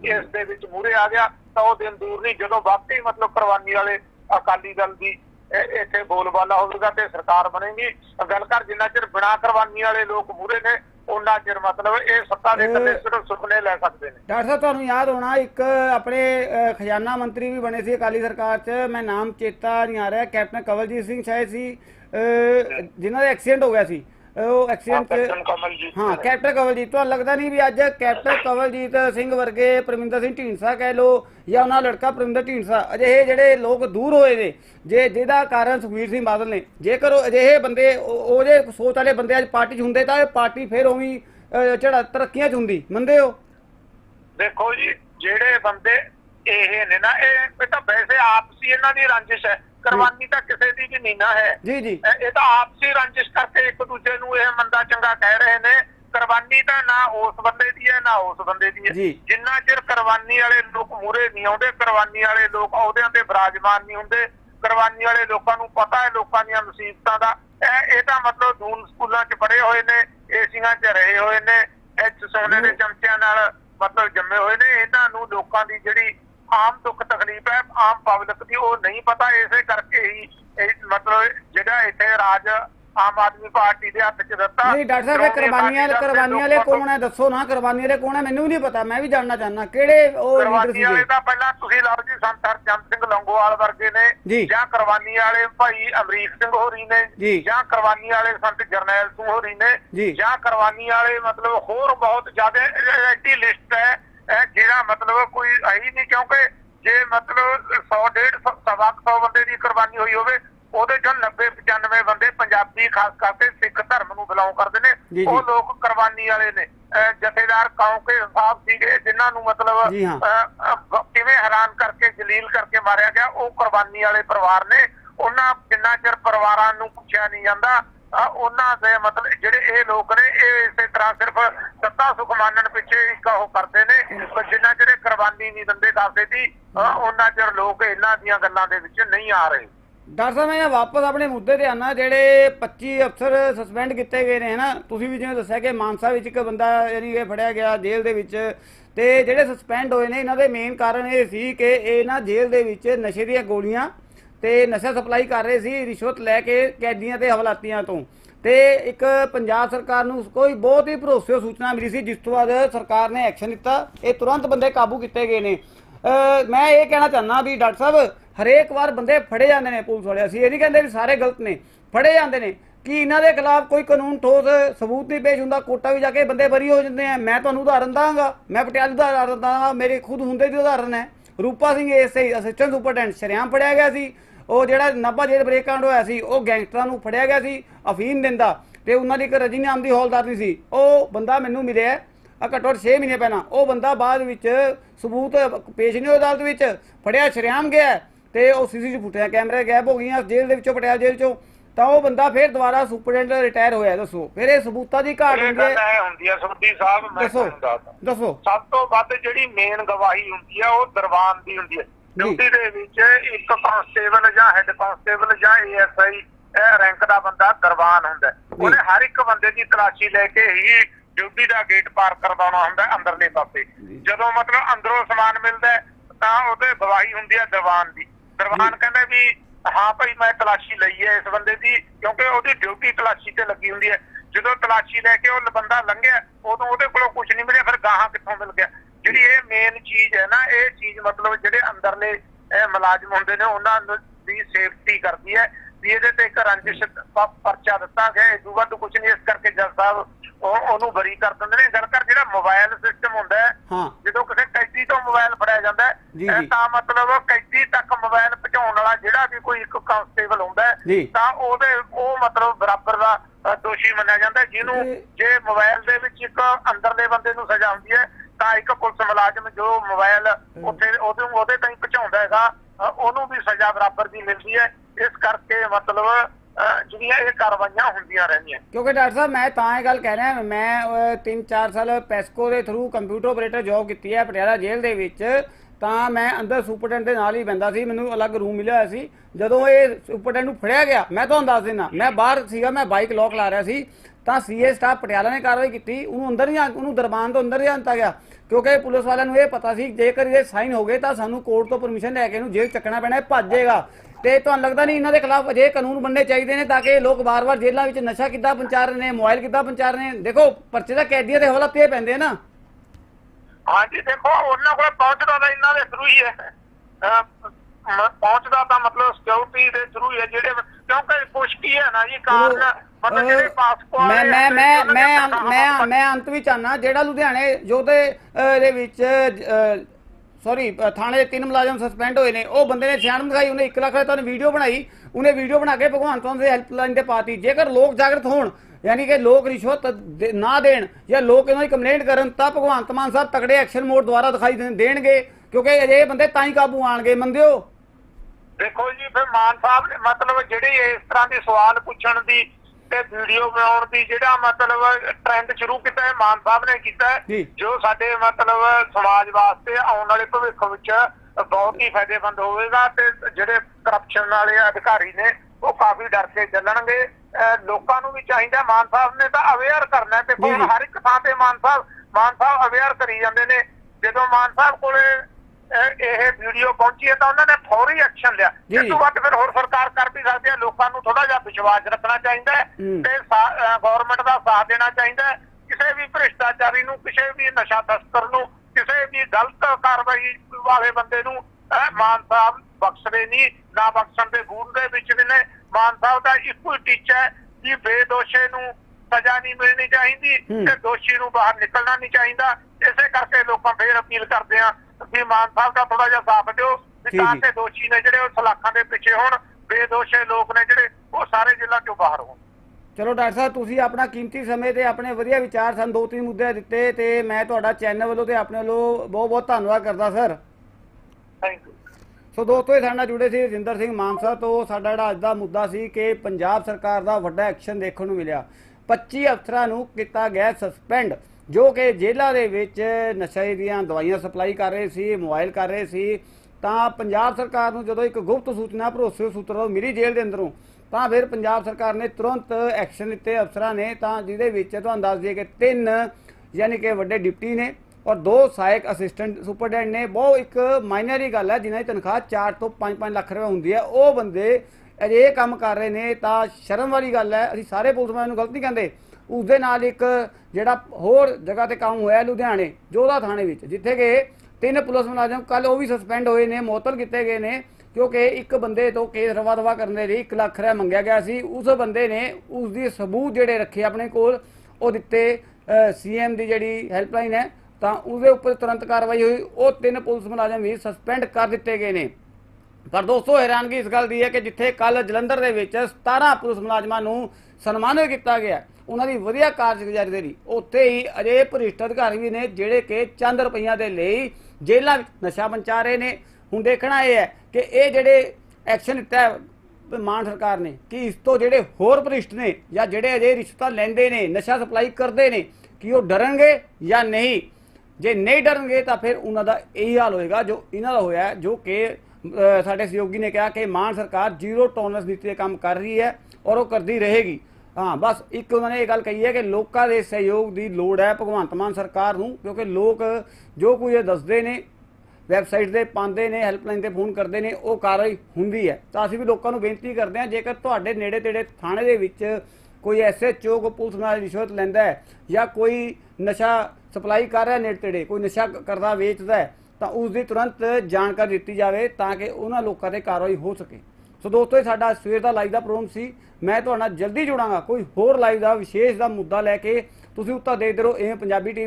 ਇਸ ਦੇ ਵਿੱਚ ਮੂਹਰੇ ਆ ਗਿਆ ਤਾਂ ਉਹ ਦਿਨ ਦੂਰ ਨਹੀਂ। ਜਦੋਂ ਵਾਕਈ ਮਤਲਬ ਕੁਰਬਾਨੀ ਵਾਲੇ ਅਕਾਲੀ ਦਲ ਦੀ ਇੱਥੇ ਬੋਲਬਾਲਾ ਹੋਵੇਗਾ ਤੇ ਸਰਕਾਰ ਬਣੇਗੀ। ਗੱਲ ਕਰ ਜਿੰਨਾ ਚਿਰ ਬਿਨਾਂ ਕੁਰਬਾਨੀ ਵਾਲੇ ਲੋਕ ਮੂਹਰੇ ਨੇ ਉਹਨਾਂ ਚਿਰ ਮਤਲਬ ਇਹ ਸੱਤਾ ਦੇ ਇਕੱਲੇ ਸਿਰਫ ਸੁਪਨੇ ਲੈ ਸਕਦੇ ਨੇ। ਡਾਕਟਰ ਸਾਹਿਬ ਤੁਹਾਨੂੰ ਯਾਦ ਹੋਣਾ ਇੱਕ ਆਪਣੇ ਖਜ਼ਾਨਾ ਮੰਤਰੀ ਵੀ ਬਣੇ ਸੀ ਅਕਾਲੀ ਸਰਕਾਰ 'ਚ। ਮੈਂ ਨਾਮ ਚੇਤਾ ਨਹੀਂ ਆ ਰਿਹਾ। ਕੈਪਟਨ ਕਵਲਜੀਤ ਸਿੰਘ ਸ਼ਾਇਦ ਸੀ। ਜਿਨ੍ਹਾਂ ਦਾ ਐਕਸੀਡੈਂਟ ਹੋ ਗਿਆ ਸੀ। ਉਹ ਐਕਸੀਡੈਂਟ ਕੈਪਟਨ ਕਮਲਜੀਤ ਹਾਂ। ਕੈਪਟਨ ਕਵਲਜੀਤ ਤੁਹਾਨੂੰ ਲੱਗਦਾ ਨਹੀਂ ਵੀ ਅੱਜ ਕੈਪਟਨ ਕਵਲਜੀਤ ਸਿੰਘ ਵਰਗੇ ਪਰਮਿੰਦਰ ਸਿੰਘ ਢੀਂਡਸਾ ਕਹਿ ਲੋ ਜਾਂ ਉਹਨਾਂ ਲੜਕਾ ਪਰਮਿੰਦਰ ਢੀਂਡਸਾ ਅਜਿਹੇ ਜਿਹੜੇ ਲੋਕ ਦੂਰ ਹੋਏ ਨੇ ਜੇ ਜਿਹਦਾ ਕਾਰਨ ਸੁਖਬੀਰ ਸਿੰਘ ਬਾਦਲ ਨੇ ਜੇਕਰ ਉਹ ਅਜਿਹੇ ਬੰਦੇ ਉਹ ਜੇ ਸੋਚ ਵਾਲੇ ਬੰਦੇ ਅੱਜ ਪਾਰਟੀ 'ਚ ਹੁੰਦੇ ਤਾਂ ਇਹ ਪਾਰਟੀ ਫਿਰ ਉਵੇਂ ਚੜਾ ਤਰੱਕੀਆਂ 'ਚ ਹੁੰਦੀ ਮੰਨਦੇ ਹੋ ਦੇਖੋ ਜੀ ਜਿਹੜੇ ਬੰਦੇ ਇਹ ਨੇ ਨਾ ਇਹ ਤਾਂ ਵੈਸੇ ਆਪਸੀ ਇਹਨਾਂ ਦੀ ਰੰਜਿਸ਼ ਹੈ ਕੁਰਬਾਨੀ ਤਾਂ ਕਿਸੇ ਦੀ ਵੀ ਨਹੀਂ ਨਾ ਹੈ। ਜੀ ਜੀ। ਇਹ ਤਾਂ ਆਪਸੀ ਰੰਜਿਸ਼ ਕਰਕੇ ਇੱਕ ਦੂਜੇ ਨੂੰ ਇਹ ਮੰਦਾ ਚੰਗਾ ਕਹਿ ਰਹੇ ਨੇ। ਕੁਰਬਾਨੀ ਤਾਂ ਨਾ ਉਸ ਬੰਦੇ ਦੀ ਹੈ ਨਾ ਉਸ ਬੰਦੇ ਦੀ ਹੈ। ਜਿੰਨਾ ਚਿਰ ਕੁਰਬਾਨੀ ਵਾਲੇ ਲੋਕ ਮੂਰੇ ਨਹੀਂ ਆਉਂਦੇ ਕੁਰਬਾਨੀ ਵਾਲੇ ਲੋਕ ਅਹੁਦਿਆਂ ਤੇ ਵਿਰਾਜਮਾਨ ਨਹੀਂ ਹੁੰਦੇ ਕੁਰਬਾਨੀ ਵਾਲੇ ਲੋਕਾਂ ਨੂੰ ਪਤਾ ਹੈ ਲੋਕਾਂ ਦੀਆਂ ਮੁਸੀਬਤਾਂ ਦਾ। ਇਹ ਇਹ ਤਾਂ ਮਤਲਬ ਦੂਨ ਸਕੂਲਾਂ 'ਚ ਪੜ੍ਹੇ ਹੋਏ ਨੇ ਏਸੀਆਂ 'ਚ ਰਹੇ ਹੋਏ ਨੇ ਐਚ ਸੋਨੇ ਦੇ ਚਮਚਿਆਂ ਨਾਲ ਮਤਲਬ ਜੰਮੇ ਹੋਏ ਨੇ। ਇਹਨਾਂ ਨੂੰ ਲੋਕਾਂ ਦੀ ਜਿਹੜੀ ਆਮ ਦੁੱਖ ਤਕਲੀਫ ਹੈ ਆਮ ਪਬਲਿਕ ਦੀ ਉਹ ਨਹੀਂ ਪਤਾ ਇਸੇ ਕਰਕੇ ਹੀ ਮਤਲਬ ਜਿਹੜਾ ਇੱਥੇ ਰਾਜ ਆਮ ਆਦਮੀ ਪਾਰਟੀ ਦੇ ਹੱਥ 'ਚ ਦਿੱਤਾ ਨਹੀਂ ਡਾਕਟਰ ਸਾਹਿਬ ਇਹ ਕੁਰਬਾਨੀਆਂ ਕੁਰਬਾਨੀਆਂ ਵਾਲੇ ਕੌਣ ਹੈ ਦੱਸੋ ਨਾ ਕੁਰਬਾਨੀਆਂ ਵਾਲੇ ਕੌਣ ਹੈ ਮੈਨੂੰ ਵੀ ਨਹੀਂ ਪਤਾ ਮੈਂ ਵੀ ਜਾਣਨਾ ਚਾਹਨਾ ਕਿਹੜੇ ਉਹ ਲੀਡਰ ਸੀਗੇ ਤਾਂ ਪਹਿਲਾਂ ਤੁਸੀਂ ਲਾਓ ਜੀ ਸੰਤ ਹਰਚੰਦ ਸਿੰਘ ਲੰਗੋਵਾਲ ਵਰਗੇ ਨੇ ਜੀ। ਕੁਰਬਾਨੀ ਵਾਲੇ ਭਾਈ ਅਮਰੀਕ ਸਿੰਘ ਹੋਰੀ ਨੇ ਜੀ। ਕੁਰਬਾਨੀ ਵਾਲੇ ਸੰਤ ਜਰਨੈਲ ਸਿੰਘ ਹੋਰੀ। ਨੇ ਜਾਂ ਕੁਰਬਾਨੀ ਵਾਲੇ ਮਤਲਬ ਹੋਰ ਬਹੁਤ ਜ਼ਿਆਦਾ ਐਡੀ ਲਿਸਟ ਹੈ ਮਤਲਬ ਕੋਈ ਹੀ ਨਹੀਂ ਕਿਉਂਕਿ ਜੇ ਮਤਲਬ 100 150 ਸਵਾ ਕੁ ਸੌ ਬੰਦੇ ਦੀ ਕੁਰਬਾਨੀ ਹੋਈ ਹੋਵੇ ਉਹਦੇ ਚੋਂ 90 95 ਬੰਦੇ ਪੰਜਾਬੀ ਖਾਸ ਕਰਕੇ ਸਿੱਖ ਧਰਮ ਨੂੰ ਬਿਲੋਂਗ ਕਰਦੇ ਨੇ। ਉਹ ਲੋਕ ਕੁਰਬਾਨੀ ਵਾਲੇ ਨੇ। ਜਥੇਦਾਰ ਕੌਂਕੇ ਸਾਹਿਬ ਸੀਗੇ ਜਿਨ੍ਹਾਂ ਨੂੰ ਮਤਲਬ ਕਿਵੇਂ ਹੈਰਾਨ ਕਰਕੇ ਜਲੀਲ ਕਰਕੇ ਮਾਰਿਆ ਗਿਆ ਉਹ ਕੁਰਬਾਨੀ ਵਾਲੇ ਪਰਿਵਾਰ ਨੇ। ਉਹਨਾਂ ਜਿੰਨਾ ਚਿਰ ਪਰਿਵਾਰਾਂ ਨੂੰ ਪੁੱਛਿਆ ਨਹੀਂ ਜਾਂਦਾ ਅਹ, ਉਹਨਾਂ ਦੇ ਮਤਲਬ ਜਿਹੜੇ ਇਹ ਲੋਕ ਨੇ ਇਹ ਇਸੇ ਤਰ੍ਹਾਂ ਸਿਰਫ ਸੱਤਾ ਸੁਖ ਮਾਨਣ ਪਿੱਛੇ ਇੱਕ ਉਹ ਕਰਦੇ ਨੇ ਜਿੰਨਾ ਚਿਰ ਕੁਰਬਾਨੀ ਨਹੀਂ ਦਿੰਦੇ ਕਾਸੇ ਦੀ ਉਹਨਾਂ ਚਿਰ ਲੋਕ ਇਹਨਾਂ ਦੀਆਂ ਗੱਲਾਂ ਦੇ ਵਿੱਚ ਨਹੀਂ ਆ ਰਹੇ। ਡਾਕਟਰ ਸਾਹਿਬ ਮੈਂ ਵਾਪਸ ਆਪਣੇ ਮੁੱਦੇ ਤੇ ਆਨਾ ਜਿਹੜੇ 25 ਅਫਸਰ ਸਸਪੈਂਡ ਕੀਤੇ ਗਏ ਨੇ ਹਨਾ? ਤੁਸੀਂ ਵੀ ਜਿਵੇਂ ਦੱਸਿਆ ਕਿ ਮਾਨਸਾ ਵਿੱਚ ਇੱਕ ਬੰਦਾ ਯਾਨੀ ਕਿ ਫੜਿਆ ਗਿਆ ਜੇਲ੍ਹ ਦੇ ਵਿੱਚ ਤੇ ਜਿਹੜੇ ਸਸਪੈਂਡ ਹੋਏ ਨੇ ਇਹਨਾਂ ਦੇ ਮੇਨ ਕਾਰਨ ਇਹ ਸੀ ਕਿ ਇਹ ਨਾ ਜੇਲ੍ਹ ਦੇ ਵਿੱਚ ਨਸ਼ੇ ਦੀਆਂ ਗੋਲੀਆਂ ਤੇ ਨਸ਼ਾ ਸਪਲਾਈ ਕਰ ਰਹੇ ਸੀ, ਰਿਸ਼ਵਤ ਲੈ ਕੇ ਕੈਦੀਆਂ ਤੇ ਹਵਾਲਾਤੀਆਂ ਤੋਂ। ਤੇ ਇੱਕ ਪੰਜਾਬ ਸਰਕਾਰ ਨੂੰ ਕੋਈ ਬਹੁਤ ਹੀ ਭਰੋਸੇਯੋਗ ਸੂਚਨਾ ਮਿਲੀ ਸੀ, ਜਿਸ ਤੋਂ ਬਾਅਦ ਸਰਕਾਰ ਨੇ ਐਕਸ਼ਨ ਲਿੱਤਾ। ਇਹ ਤੁਰੰਤ ਬੰਦੇ ਕਾਬੂ ਕੀਤੇ ਗਏ ਨੇ। ਮੈਂ ਇਹ ਕਹਿਣਾ ਚਾਹੁੰਦਾ ਵੀ ਡਾਕਟਰ ਸਾਹਿਬ, ਹਰੇਕ ਵਾਰ ਬੰਦੇ ਫੜੇ ਜਾਂਦੇ ਨੇ ਪੁਲਿਸ ਵਾਲੇ ਅਸੀਂ ਇਹ ਨਹੀਂ ਕਹਿੰਦੇ ਵੀ ਸਾਰੇ ਗਲਤ ਨੇ, ਫੜੇ ਜਾਂਦੇ ਨੇ। ਕਿ ਇਹਨਾਂ ਦੇ ਖਿਲਾਫ ਕੋਈ ਕਾਨੂੰਨ ਠੋਸ ਸਬੂਤ ਨਹੀਂ ਪੇਸ਼ ਹੁੰਦਾ? ਕੋਟਾ ਵੀ ਜਾ ਕੇ ਬੰਦੇ ਬਰੀ ਹੋ ਜਾਂਦੇ ਆ। ਮੈਂ ਤੁਹਾਨੂੰ ਉਦਾਹਰਨ ਦਾਂਗਾ। ਮੈਂ ਪਟਿਆਲੇ ਦਾ ਉਦਾਹਰਨ ਦਾਂਗਾ। ਮੇਰੇ ਖੁਦ ਹੁੰਦੇ ਦੀ ਉਦਾਹਰਨ ਹੈ। Rupa Singh SI assistant superintendent ਸ਼ਰਿਆਮ ਫੜਿਆ ਗਿਆ ਸੀ। ਉਹ ਜਿਹੜਾ ਨਾਭਾ ਜੇਲ੍ਹ ਬ੍ਰੇਕ ਕਾਂਡ ਹੋਇਆ ਸੀ ਉਹ ਗੈਂਗਸਟਰਾਂ ਨੂੰ ਫੜਿਆ ਗਿਆ ਸੀ ਅਫੀਮ ਦਿੰਦਾ ਤੇ ਉਹਨਾਂ ਦੀ ਇੱਕ ਰਜਨੀ ਨਾਮ ਦੀ ਹੌਲਦਾਰ ਨਹੀਂ ਸੀ। ਉਹ ਬੰਦਾ ਮੈਨੂੰ ਮਿਲਿਆ ਆ ਘੱਟੋ ਘੱਟ 6 ਮਹੀਨੇ ਪਹਿਲਾਂ। ਉਹ ਬੰਦਾ ਬਾਅਦ ਵਿੱਚ ਸਬੂਤ ਪੇਸ਼ ਨਹੀਂ ਹੋਇਆ ਅਦਾਲਤ ਵਿੱਚ ਫੜਿਆ ਸ਼ਰਿਆਮ ਗਿਆ ਤੇ ਉਹ ਸੀਸੀ ਚ ਫੁੱਟਿਆ ਕੈਮਰੇ ਗਾਇਬ ਹੋ ਗਈਆਂ ਜੇਲ੍ਹ ਦੇ ਵਿੱਚੋਂ ਪਟਿਆਲਾ ਜੇਲ੍ਹ ਚੋਂ। ਤਾਂ ਉਹ ਬੰਦਾ ਫੇਰ ਦੁਬਾਰਾ ਸੁਪਰਡੈਂਟ ਰਿਟਾਇਰ ਹੋਇਆ ਦੱਸੋ। ਫਿਰ ਇਹ ਸਬੂਤਾਂ ਦੀ ਘਾਟ ਹੁੰਦੀ ਹੈ। ਹੁੰਦੀ ਹੈ ਸੁਖਦੀ ਸਾਹਿਬ ਮੈਂ ਦੱਸੋ ਦੱਸੋ। ਸਭ ਤੋਂ ਵੱਧ ਜਿਹੜੀ ਮੇਨ ਗਵਾਹੀ ਹੁੰਦੀ ਹੈ ਉਹ ਦਰਬਾਨ ਦੀ ਹੁੰਦੀ ਹੈ। ਡਿਊਟੀ ਦੇ ਵਿੱਚ ਇੱਕ ਕਾਂਸਟੇਬਲ ਜਾਂ ਹੈੱਡ ਕਾਂਸਟੇਬਲ ਜਾਂ ਏਐਸਆਈ ਇਹ ਰੈਂਕ ਦਾ ਬੰਦਾ ਦਰਬਾਨ ਹੁੰਦਾ। ਉਹਨੇ ਹਰ ਇੱਕ ਬੰਦੇ ਦੀ ਤਲਾਸ਼ੀ ਲੈ ਕੇ ਹੀ ਡਿਊਟੀ ਦਾ ਗੇਟ ਪਾਰ ਕਰਵਾਉਣਾ ਹੁੰਦਾ ਅੰਦਰਲੇ ਪਾਸੇ। ਜਦੋਂ ਮਤਲਬ ਅੰਦਰੋਂ ਸਮਾਨ ਮਿਲਦਾ ਤਾਂ ਉਹਦੇ ਗਵਾਹੀ ਹੁੰਦੀ ਹੈ ਦਰਬਾਨ ਦੀ। ਦਰਬਾਨ ਕਹਿੰਦਾ ਵੀ ਹਾਂ ਭਾਈ ਮੈਂ ਤਲਾਸ਼ੀ ਲਈ ਹੈ ਇਸ ਬੰਦੇ ਦੀ ਕਿਉਂਕਿ ਉਹਦੀ ਡਿਊਟੀ ਤਲਾਸ਼ੀ ਤੇ ਲੱਗੀ ਹੁੰਦੀ ਹੈ। ਜਦੋਂ ਤਲਾਸ਼ੀ ਲੈ ਕੇ ਉਹ ਬੰਦਾ ਲੰਘਿਆ ਉਦੋਂ ਉਹਦੇ ਕੋਲੋਂ ਕੁਝ ਨਹੀਂ ਮਿਲਿਆ ਫਿਰ ਗਾਹਾਂ ਕਿੱਥੋਂ ਮਿਲ ਗਿਆ? ਜਿਹੜੀ ਇਹ ਮੇਨ ਚੀਜ਼ ਹੈ ਨਾ ਇਹ ਚੀਜ਼ ਮਤਲਬ ਜਿਹੜੇ ਅੰਦਰਲੇ ਇਹ ਮੁਲਾਜ਼ਮ ਹੁੰਦੇ ਨੇ ਉਹਨਾਂ ਨੂੰ ਦੀ ਸੇਫਟੀ ਕਰਦੀ ਹੈ ਵੀ ਇਹਦੇ ਤੇ ਇੱਕ ਰੰਜਿਸ਼ ਪਰਚਾ ਦਿੱਤਾ ਗਿਆ ਇਹ ਵੱਧ ਕੁਝ ਨਹੀਂ ਇਸ ਕਰਕੇ ਜੱਜ ਸਾਹਿਬ ਉਹ ਉਹਨੂੰ ਬਰੀ ਕਰ ਦਿੰਦੇ ਨੇ ਗੱਲ ਕਰ ਜਿਹੜਾ ਮੋਬਾਈਲ ਸਿਸਟਮ ਹੁੰਦਾ ਹੈ ਜਦੋਂ ਕਿਸੇ ਕੈਦੀ ਤੋਂ ਮੋਬਾਈਲ ਫੜਿਆ ਜਾਂਦਾ। ਤਾਂ ਮਤਲਬ ਕੈਦੀ ਤੱਕ ਮੋਬਾਈਲ ਪਹੁੰਚਾਉਣ ਵਾਲਾ ਜਿਹੜਾ ਵੀ ਕੋਈ ਇੱਕ ਕਾਂਸਟੇਬਲ ਹੁੰਦਾ। ਤਾਂ ਉਹਦੇ ਉਹ ਮਤਲਬ ਬਰਾਬਰ ਦਾ ਦੋਸ਼ੀ ਮੰਨਿਆ ਜਾਂਦਾ ਜਿਹਨੂੰ ਜੇ ਮੋਬਾਈਲ ਦੇ ਵਿੱਚ ਇੱਕ ਅੰਦਰਲੇ ਬੰਦੇ ਨੂੰ ਸਜ਼ਾ ਹੁੰਦੀ ਹੈ ਤਾਂ ਇੱਕ ਪੁਲਿਸ ਮੁਲਾਜ਼ਮ ਜੋ ਮੋਬਾਈਲ ਉੱਥੇ ਉਹਦੇ ਉਹਦੇ ਤਾਈਂ ਪਹੁੰਚਾਉਂਦਾ ਹੈਗਾ ਉਹਨੂੰ ਵੀ ਸਜ਼ਾ ਬਰਾਬਰ ਦੀ ਮਿਲਦੀ ਹੈ। ਇਸ ਕਰਕੇ ਮਤਲਬ ਜਿਹੜੀਆਂ ਇਹ ਕਾਰਵਾਈਆਂ ਹੁੰਦੀਆਂ ਰਹਿੰਦੀਆਂ। ਕਿਉਂਕਿ ਡਾਕਟਰ ਸਾਹਿਬ ਮੈਂ ਤਾਂ ਇਹ ਗੱਲ ਕਹਿ ਰਿਹਾ ਮੈਂ 3-4 ਸਾਲ ਪੈਸਕੋ ਦੇ ਥਰੂ ਕੰਪਿਊਟਰ ਆਪਰੇਟਰ ਜੌਬ ਕੀਤੀ ਹੈ ਪਟਿਆਲਾ ਜੇਲ੍ਹ ਦੇ ਵਿੱਚ। ਤਾਂ ਮੈਂ ਅੰਦਰ ਸੁਪਰਡੈਂਟ ਦੇ ਨਾਲ ਹੀ ਬੰਦਾ ਸੀ ਮੈਨੂੰ ਅਲੱਗ ਰੂਮ ਮਿਲਿਆ ਹੋਇਆ ਸੀ। ਜਦੋਂ ਇਹ ਸੁਪਰਡੈਂਟ ਨੂੰ ਫੜਿਆ ਗਿਆ ਮੈਂ ਤੁਹਾਨੂੰ ਦੱਸ ਦਿੰਦਾ ਮੈਂ ਬਾਹਰ ਸੀਗਾ ਮੈਂ ਬਾਈਕ ਲੋਕ ਲਾ ਰਿਹਾ ਸੀ। ਤਾਂ ਸੀਏ ਸਟਾਫ ਪਟਿਆਲਾ ਨੇ ਕਾਰਵਾਈ ਕੀਤੀ, ਉਹਨੂੰ ਅੰਦਰ ਨਹੀਂ ਉਹਨੂੰ ਦਰਬਾਨ ਤੋਂ ਅੰਦਰ ਹੀ ਆਂਤਾ ਗਿਆ। ਕਿਉਂਕਿ ਪੁਲਿਸ ਵਾਲਿਆਂ ਨੂੰ ਇਹ ਪਤਾ ਸੀ, ਜੇਕਰ ਇਹ ਸਾਈਨ ਹੋ ਗਏ ਤਾਂ ਸਾਨੂੰ ਕੋਰਟ ਤੋਂ ਪਰਮਿਸ਼ਨ ਲੈ ਕੇ ਇਹਨੂੰ ਜੇਲ੍ਹ ਚੱਕਣਾ ਪੈਣਾ, ਇਹ ਭੱਜ ਜਾਏਗਾ ਤੇ ਤੁਹਾਨੂੰ ਲੱਗਦਾ ਨਹੀਂ ਇਹਨਾਂ ਦੇ ਖਿਲਾਫ ਅਜੇ ਕਾਨੂੰਨ ਬਣਨੇ ਚਾਹੀਦੇ ਨੇ ਤਾਂ ਕਿ ਇਹ ਲੋਕ ਵਾਰ-ਵਾਰ ਜੇਲ੍ਹਾਂ ਵਿੱਚ ਨਸ਼ਾ ਕਿੱਦਾਂ ਪਹੁੰਚਾ ਰਹੇ ਨੇ, ਮੋਬਾਈਲ ਕਿੱਦਾਂ ਪਹੁੰਚਾ ਰਹੇ ਨੇ। ਦੇਖੋ, ਪਰਚੇ ਦਾ ਕੈਦੀਆਂ ਦੇ ਹਵਾਲਾ ਤੇ ਪੈਂਦੇ ਨਾ। ਹਾਂਜੀ, ਦੇਖੋ, ਉਹਨਾਂ ਕੋਲ ਪਹੁੰਚਦਾ ਤਾਂ ਇਹਨਾਂ ਦੇ ਥਰੂ ਹੀ ਹੈ। ਪਹੁੰਚਦਾ ਤਾਂ ਮਤਲਬ ਸਿਕਿਉਰਿਟੀ ਦੇ ਥਰੂ ਹੀ ਹੈ ਜਿਹੜੇ ਕਿਉਂਕਿ ਪੁਸ਼ਟੀ ਹੈ ਨਾ ਜੀ ਕਾਰਨ ਮਤਲਬ ਜਿਹੜੇ ਪਾਸਪੋਰਟ ਮੈਂ ਮੈਂ ਮੈਂ ਮੈਂ ਮੈਂ ਮੈਂ ਅੰਤ ਵਿੱਚ ਆਨਾ ਜਿਹੜਾ ਲੁਧਿਆਣੇ ਜੋ ਦੇ ਦੇ ਵਿੱਚ ਸੌਰੀ ਥਾਣੇ ਦੇ ਤਿੰਨ ਮੁਲਾਜ਼ਮ ਸਸਪੈਂਡ ਹੋਏ ਨੇ ਉਹ ਬੰਦੇ ਨੇ ਸਿਆਣ ਦਿਖਾਈ ਉਹਨੇ 1 ਲੱਖ ਰੁਪਏ ਤੁਹਾਨੂੰ ਵੀਡੀਓ ਬਣਾਈ ਉਹਨੇ ਵੀਡੀਓ ਬਣਾ ਕੇ ਭਗਵੰਤ ਮਾਨ ਦੇ ਹੈਲਪਲਾਈਨ ਤੇ ਪਾਤੀ ਜੇਕਰ ਲੋਕ ਜਾਗਰਤ ਹੋਣ ਯਾਨੀ ਕਿ ਲੋਕ ਰਿਸ਼ਵਤ ਦੇ- ਨਾ ਦੇਣ ਜਾਂ ਲੋਕ ਇਹਨਾਂ ਦੀ ਕੰਪਲੇਂਟ ਕਰਨ ਤਾਂ ਭਗਵੰਤ ਮਾਨ ਸਾਹਿਬ ਤਕੜੇ ਐਕਸ਼ਨ ਮੋਡ ਦੁਆਰਾ ਦਿਖਾਈ ਦੇ- ਦੇਣਗੇ ਕਿਉਂਕਿ ਇਹ ਬੰਦੇ ਤਾਂ ਹੀ ਕਾਬੂ ਆਣਗੇ ਮੰਨਦੇ ਹੋ? ਦੇਖੋ ਜੀ ਫਿਰ ਮਾਨ ਸਾਹਿਬ ਨੇ ਮਤਲਬ ਜਿਹੜੀ ਇਸ ਤਰ੍ਹਾਂ ਦੀ ਸਵਾਲ ਪੁੱਛਣ ਦੀ ਤੇ ਵੀਡੀਓ ਬਣਾਉਣ ਦੀ ਜਿਹੜਾ ਮਤਲਬ ਟ੍ਰੈਂਡ ਸ਼ੁਰੂ ਕੀਤਾ ਹੈ ਮਾਨ ਸਾਹਿਬ ਨੇ ਕੀਤਾ ਹੈ, ਜੀ। ਸਾਡੇ ਮਤਲਬ ਸਮਾਜ ਵਾਸਤੇ ਆਉਣ ਵਾਲੇ ਭਵਿੱਖ ਵਿੱਚ ਬਹੁਤ ਹੀ ਫਾਇਦੇਮੰਦ ਹੋਵੇਗਾ ਤੇ ਜਿਹੜੇ ਕਰਪਸ਼ਨ ਵਾਲੇ ਅਧਿਕਾਰੀ ਨੇ ਉਹ ਕਾਫੀ ਡਰ ਕੇ ਚੱਲਣਗੇ ਲੋਕਾਂ ਨੂੰ ਵੀ ਚਾਹੀਦਾ ਮਾਨ ਸਾਹਿਬ ਨੇ ਤਾਂ ਅਵੇਅਰ ਕਰਨਾ ਤੇ। ਹਰ ਇੱਕ ਥਾਂ ਤੇ ਮਾਨ ਸਾਹਿਬ ਮਾਨ ਸਾਹਿਬ ਅਵੇਅਰ ਕਰੀ ਜਾਂਦੇ ਨੇ ਜਦੋਂ ਮਾਨ ਸਾਹਿਬ ਕੋਲੇ ਇਹ ਵੀਡੀਓ ਪਹੁੰਚੀ ਹੈ ਤਾਂ ਉਹਨਾਂ ਨੇ ਫੌਰੀ ਐਕਸ਼ਨ ਲਿਆ ਇਸ। ਤੋਂ ਬਾਅਦ ਫਿਰ ਹੋਰ ਸਰਕਾਰ ਕਰ ਵੀ ਸਕਦੀ ਹੈ ਲੋਕਾਂ ਨੂੰ ਥੋੜਾ ਜਿਹਾ ਵਿਸ਼ਵਾਸ ਰੱਖਣਾ ਚਾਹੀਦਾ ਹੈ। ਤੇ ਗਵਰਨਮੈਂਟ ਦਾ ਸਾਥ ਦੇਣਾ ਚਾਹੀਦਾ ਹੈ ਕਿਸੇ ਵੀ ਭ੍ਰਿਸ਼ਟਾਚਾਰੀ ਨੂੰ ਕਿਸੇ ਵੀ ਨਸ਼ਾ ਤਸਕਰ ਨੂੰ ਕਿਸੇ ਵੀ ਗਲਤ ਕਾਰਵਾਈ ਵਾਲੇ ਬੰਦੇ ਨੂੰ ਮਾਨ ਸਾਹਿਬ ਬਖਸ਼ਦੇ ਨਹੀਂ ਨਾ ਬਖਸ਼ਣ ਦੇ ਗੁਣ ਦੇ ਵਿੱਚ ਵੀ ਨੇ ਮਾਨ ਸਾਹਿਬ ਦਾ ਇੱਕੋ ਟੀਚਾ ਹੈ ਕਿ ਬੇਦੋਸ਼ੇ ਨੂੰ ਸਜ਼ਾ ਨਹੀਂ ਮਿਲਣੀ ਚਾਹੀਦੀ। ਤੇ ਦੋਸ਼ੀ ਨੂੰ ਬਾਹਰ ਨਿਕਲਣਾ ਨਹੀਂ ਚਾਹੀਦਾ ਇਸੇ ਕਰਕੇ ਲੋਕਾਂ ਫੇਰ ਅਪੀਲ ਕਰਦੇ ਆ ਕਿ ਮਾਨ ਸਾਹਿਬ ਦਾ ਥੋੜਾ ਜਿਹਾ ਸਾਥ ਦਿਓ। ਵੀ ਤਾਂ। ਕਿ ਦੋਸ਼ੀ ਨੇ ਜਿਹੜੇ ਉਹ ਸਲਾਖਾਂ ਦੇ ਪਿੱਛੇ ਹੋਣ ਬੇਦੋਸ਼ੇ ਲੋਕ ਨੇ ਜਿਹੜੇ ਉਹ ਸਾਰੇ ਜ਼ਿਲ੍ਹਾ ਚੋਂ ਬਾਹਰ ਹੋਣ। ਚਲੋ ਡਾਕਟਰ ਸਾਹਿਬ ਤੁਸੀਂ ਆਪਣਾ ਕੀਮਤੀ ਸਮੇਂ ਤੇ ਆਪਣੇ ਵਧੀਆ ਵਿਚਾਰ ਸਾਨੂੰ ਦੋ ਤਿੰਨ ਮੁੱਦੇ ਦਿੱਤੇ ਤੇ ਮੈਂ ਤੁਹਾਡਾ ਚੈਨਲ ਵੱਲੋਂ ਤੇ ਆਪਣੇ ਵੱਲੋਂ ਬਹੁਤ ਬਹੁਤ ਧੰਨਵਾਦ ਕਰਦਾ ਸਰ। ਥੈਂਕ ਯੂ ਸੋ ਦੋਸਤੋ ਇਹ ਸਾਡੇ ਨਾਲ ਜੁੜੇ ਸੀ ਰਜਿੰਦਰ ਸਿੰਘ ਮਾਨਸਾ ਤੋਂ ਸਾਡਾ ਜਿਹੜਾ ਅੱਜ ਦਾ ਮੁੱਦਾ ਸੀ ਕਿ ਪੰਜਾਬ ਸਰਕਾਰ ਦਾ ਵੱਡਾ ਐਕਸ਼ਨ ਦੇਖਣ ਨੂੰ ਮਿਲਿਆ। 25 ਅਫਸਰਾਂ ਨੂੰ ਕੀਤਾ ਗਿਆ ਸਸਪੈਂਡ ਜੋ ਕਿ ਜੇਲ੍ਹਾਂ ਦੇ ਵਿੱਚ ਨਸ਼ੇ ਦੀਆਂ ਦਵਾਈਆਂ ਸਪਲਾਈ ਕਰ ਰਹੇ ਸੀ, ਮੋਬਾਈਲ ਕਰ ਰਹੇ ਸੀ, ਤਾਂ ਪੰਜਾਬ ਸਰਕਾਰ ਨੂੰ ਜਦੋਂ ਇੱਕ ਗੁਪਤ ਸੂਚਨਾ, ਭਰੋਸੇ ਸੂਤਰਾਂ ਮਿਲੀ ਜੇਲ੍ਹ ਦੇ ਅੰਦਰੋਂ, ਤਾਂ ਫਿਰ ਪੰਜਾਬ ਸਰਕਾਰ ਨੇ ਤੁਰੰਤ ਐਕਸ਼ਨ ਲਿੱਤੇ ਅਫਸਰਾਂ ਨੇ, ਤਾਂ ਜਿਹਦੇ ਵਿੱਚ ਤੁਹਾਨੂੰ ਦੱਸ ਦਈਏ ਕਿ ਤਿੰਨ ਯਾਨੀ ਕਿ ਵੱਡੇ ਡਿਪਟੀ ਨੇ ਔਰ ਦੋ ਸਹਾਇਕ ਅਸਿਸਟੈਂਟ ਸੁਪਰਡੈਂਟ ਨੇ ਬਹੁਤ ਇੱਕ ਮਾਈਨਰ ਹੀ ਗੱਲ ਹੈ, ਜਿਨ੍ਹਾਂ ਦੀ ਤਨਖਾਹ 4 ਤੋਂ 5-5 ਲੱਖ ਰੁਪਏ ਹੁੰਦੀ ਹੈ, ਉਹ ਬੰਦੇ ਅਜੇ ਕੰਮ ਕਰ ਰਹੇ ਨੇ, ਤਾਂ ਸ਼ਰਮ ਵਾਲੀ ਗੱਲ ਹੈ, ਅਸੀਂ ਸਾਰੇ ਪੁਲਿਸ ਵਾਲਿਆਂ ਨੂੰ ਗਲਤ ਨਹੀਂ ਕਹਿੰਦੇ। ਉਸ ਦੇ ਨਾਲ ਇੱਕ ਜਿਹੜਾ ਹੋਰ ਜਗ੍ਹਾ ਤੇ ਕੰਮ ਹੋਇਆ ਲੁਧਿਆਣੇ, ਜੋਧਾ ਥਾਣੇ ਵਿੱਚ, ਜਿੱਥੇ ਕਿ ਤਿੰਨ ਪੁਲਿਸ ਮੁਲਾਜ਼ਮ ਕੱਲ ਉਹ ਵੀ ਸਸਪੈਂਡ ਹੋਏ ਨੇ ਮੁਅੱਤਲ ਕੀਤੇ ਗਏ ਨੇ, ਕਿਉਂਕਿ ਇੱਕ ਬੰਦੇ ਤੋਂ ਕੇਸ ਰਵਾ ਦਵਾ ਕਰਨ ਦੇ ਲਈ 1 ਲੱਖ ਰੁਪਏ ਮੰਗਿਆ ਗਿਆ ਸੀ। ਉਸ ਬੰਦੇ ਨੇ ਉਸ ਦੀ ਸਬੂਤ ਜਿਹੜੇ ਰੱਖੇ ਆਪਣੇ ਕੋਲ, ਉਹ ਦਿੱਤੇ ਸੀਐਮ ਦੀ ਜਿਹੜੀ ਹੈਲਪਲਾਈਨ ਹੈ, ਤਾਂ ਉਹਦੇ ਉੱਪਰ ਤੁਰੰਤ ਕਾਰਵਾਈ ਹੋਈ। ਉਹ ਤਿੰਨ ਪੁਲਿਸ ਮੁਲਾਜ਼ਮ ਵੀ ਸਸਪੈਂਡ ਕਰ ਦਿੱਤੇ ਗਏ ਨੇ। ਪਰ ਦੋਸਤੋ, ਹੈਰਾਨਗੀ ਇਸ ਗੱਲ ਦੀ ਹੈ ਕਿ ਜਿੱਥੇ ਕੱਲ ਜਲੰਧਰ ਦੇ ਵਿੱਚ 17 ਪੁਲਿਸ ਮੁਲਾਜ਼ਮਾਂ ਨੂੰ ਸਨਮਾਨਿਤ ਕੀਤਾ ਗਿਆ ਉਹਨਾਂ ਦੀ ਵਧੀਆ ਕਾਰਜਗੁਜ਼ਾਰੀ ਦੇ ਲਈ ਉੱਥੇ ਹੀ ਅਜੇ ਭ੍ਰਿਸ਼ਟ ਅਧਿਕਾਰੀ ਵੀ ਨੇ ਜਿਹੜੇ ਕਿ ਚੰਦ ਰੁਪਈਆਂ ਦੇ ਲਈ ਜੇਲ੍ਹਾਂ ਵਿੱਚ ਨਸ਼ਾ ਪੰਚਾ ਰਹੇ ਨੇ। ਹੁਣ ਦੇਖਣਾ ਇਹ ਹੈ ਕਿ ਇਹ ਜਿਹੜੇ ਐਕਸ਼ਨ ਲਿੱਤਾ ਹੈ ਮਾਨ ਸਰਕਾਰ ਨੇ, ਕਿ ਇਸ ਤੋਂ ਜਿਹੜੇ ਹੋਰ ਭ੍ਰਿਸ਼ਟ ਨੇ ਜਾਂ ਜਿਹੜੇ ਅਜੇ ਰਿਸ਼ਵਤਾਂ ਲੈਂਦੇ ਨੇ, ਨਸ਼ਾ ਸਪਲਾਈ ਕਰਦੇ ਨੇ, ਕਿ ਉਹ ਡਰਨਗੇ ਜਾਂ ਨਹੀਂ। ਜੇ ਨਹੀਂ ਡਰਨਗੇ ਤਾਂ ਫਿਰ ਉਹਨਾਂ ਦਾ ਇਹੀ ਹਾਲ ਹੋਏਗਾ ਜੋ ਇਹਨਾਂ ਦਾ ਹੋਇਆ ਜੋ ਕਿ ਸਾਡੇ ਸਹਿਯੋਗੀ ਨੇ ਕਿਹਾ ਕਿ ਮਾਨ ਸਰਕਾਰ ਜ਼ੀਰੋ ਟੋਲਰੈਂਸ ਨੀਤੀ ਤੇ ਕੰਮ ਕਰ ਰਹੀ ਹੈ ਔਰ ਉਹ ਕਰਦੀ ਰਹੇਗੀ। ਹਾਂ, ਬਸ ਇੱਕ ਉਹਨਾਂ ਨੇ ਇਹ ਗੱਲ ਕਹੀ ਹੈ ਕਿ ਲੋਕਾਂ ਦੇ ਸਹਿਯੋਗ ਦੀ ਲੋੜ ਹੈ ਭਗਵੰਤ ਮਾਨ ਸਰਕਾਰ ਨੂੰ, ਕਿਉਂਕਿ ਲੋਕ ਜੋ ਕੁਝ ਇਹ ਦੱਸਦੇ ਨੇ, ਵੈਬਸਾਈਟ ਤੇ ਪਾਉਂਦੇ ਨੇ, ਹੈਲਪਲਾਈਨ ਤੇ ਫੋਨ ਕਰਦੇ ਨੇ, ਉਹ ਕਾਰਵਾਈ ਹੁੰਦੀ ਹੈ। ਤਾਂ ਅਸੀਂ ਵੀ ਲੋਕਾਂ ਨੂੰ ਬੇਨਤੀ ਕਰਦੇ ਹਾਂ, ਜੇਕਰ ਤੁਹਾਡੇ ਨੇੜੇ ਤੇੜੇ ਥਾਣੇ ਦੇ ਵਿੱਚ ਕੋਈ ਐਸਐਚਓ ਕੋ ਪੁਲਿਸ ਨਾਲ ਰਿਸ਼ਵਤ ਲੈਂਦਾ ਹੈ, ਜਾਂ ਕੋਈ ਨਸ਼ਾ ਸਪਲਾਈ ਕਰ ਰਿਹਾ ਨੇੜੇ ਤੇੜੇ, ਕੋਈ ਨਸ਼ਾ ਕਰਦਾ, ਵੇਚਦਾ ਤਾਂ ਉਸ ਦੀ ਤੁਰੰਤ ਜਾਣਕਾਰੀ ਦਿੱਤੀ ਜਾਵੇ ਤਾਂ ਕਿ ਉਹਨਾਂ ਲੋਕਾਂ ਤੇ ਕਾਰਵਾਈ ਹੋ ਸਕੇ। ਸੋ ਦੋਸਤੋ, ਇਹ ਸਾਡਾ ਸਵੇਰ ਦਾ ਲਾਈਵ ਦਾ ਪ੍ਰੋਗਰਾਮ ਸੀ। ਮੈਂ ਤੁਹਾਡਾ ਜਲਦੀ ਜੁੜਾਂਗਾ। ਕੋਈ ਹੋਰ ਲਾਈਵ ਦਾ, ਵਿਸ਼ੇਸ਼ ਦਾ ਮੁੱਦਾ ਲੈ ਕੇ ਤੁਸੀਂ ਉੱਤਾ ਦੇਖਦੇ ਰਹੋ ਇਹ ਪੰਜਾਬੀ ਟੀਵੀ